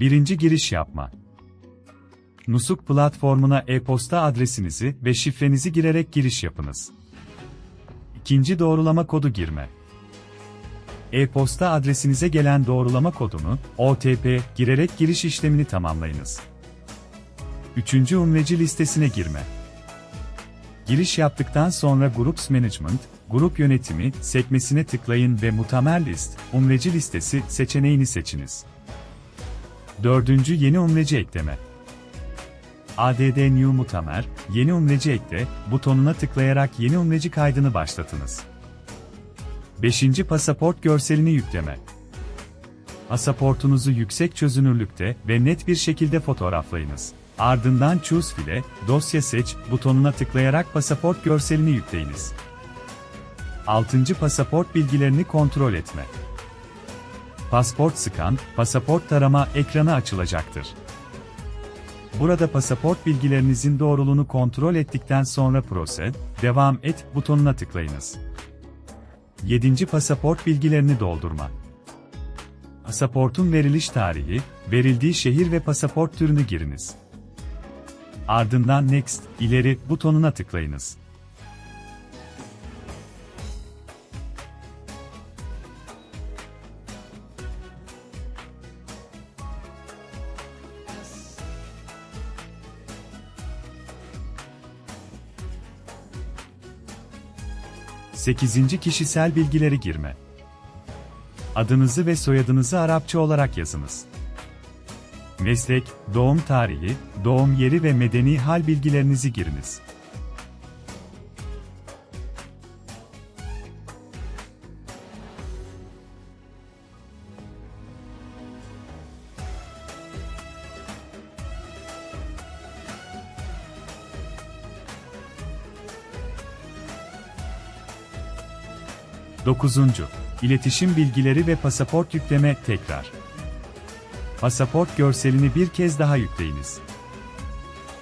Birinci giriş yapma. Nusuk platformuna e-posta adresinizi ve şifrenizi girerek giriş yapınız. İkinci doğrulama kodu girme. E-posta adresinize gelen doğrulama kodunu, OTP, girerek giriş işlemini tamamlayınız. Üçüncü umreci listesine girme. Giriş yaptıktan sonra Groups Management, Grup Yönetimi sekmesine tıklayın ve Mutamer List, Umreci listesi seçeneğini seçiniz. Dördüncü Yeni Umreci ekleme. ADD New Mutamer, Yeni Umreci ekle butonuna tıklayarak yeni umreci kaydını başlatınız. 5. Pasaport görselini yükleme. Pasaportunuzu yüksek çözünürlükte ve net bir şekilde fotoğraflayınız. Ardından Choose File, Dosya Seç butonuna tıklayarak pasaport görselini yükleyiniz. 6. Pasaport bilgilerini kontrol etme. Pasport scan, pasaport tarama ekranı açılacaktır. Burada pasaport bilgilerinizin doğruluğunu kontrol ettikten sonra Proceed, Devam et butonuna tıklayınız. 7. Pasaport bilgilerini doldurma. Pasaportun veriliş tarihi, verildiği şehir ve pasaport türünü giriniz. Ardından Next, ileri butonuna tıklayınız. Sekizinci kişisel bilgileri girme. Adınızı ve soyadınızı Arapça olarak yazınız. Meslek, doğum tarihi, doğum yeri ve medeni hal bilgilerinizi giriniz. Dokuzuncu, İletişim bilgileri ve pasaport yükleme tekrar. Pasaport görselini bir kez daha yükleyiniz.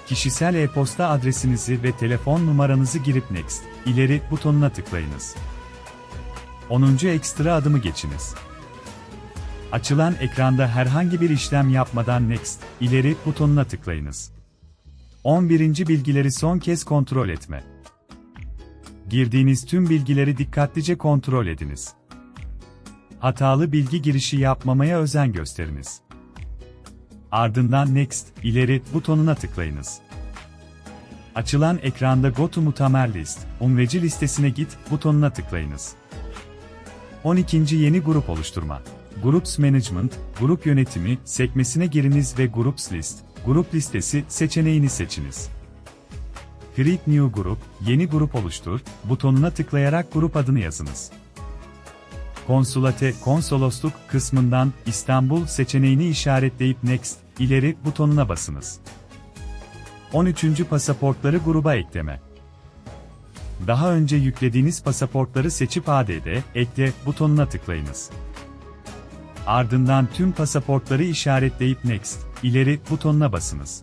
Kişisel e-posta adresinizi ve telefon numaranızı girip Next, ileri butonuna tıklayınız. 10. ekstra adımı geçiniz. Açılan ekranda herhangi bir işlem yapmadan Next, ileri butonuna tıklayınız. 11. bilgileri son kez kontrol etme. Girdiğiniz tüm bilgileri dikkatlice kontrol ediniz. Hatalı bilgi girişi yapmamaya özen gösteriniz. Ardından Next, ileri butonuna tıklayınız. Açılan ekranda Go to Mutamer List, umreci listesine git butonuna tıklayınız. 12. Yeni grup oluşturma. Groups Management, grup yönetimi sekmesine giriniz ve Groups List, grup listesi seçeneğini seçiniz. Create New Group, yeni grup oluştur butonuna tıklayarak grup adını yazınız. Konsulate, konsolosluk kısmından İstanbul seçeneğini işaretleyip Next, ileri butonuna basınız. 13. Pasaportları gruba ekleme. Daha önce yüklediğiniz pasaportları seçip ADD, ekle butonuna tıklayınız. Ardından tüm pasaportları işaretleyip Next, ileri butonuna basınız.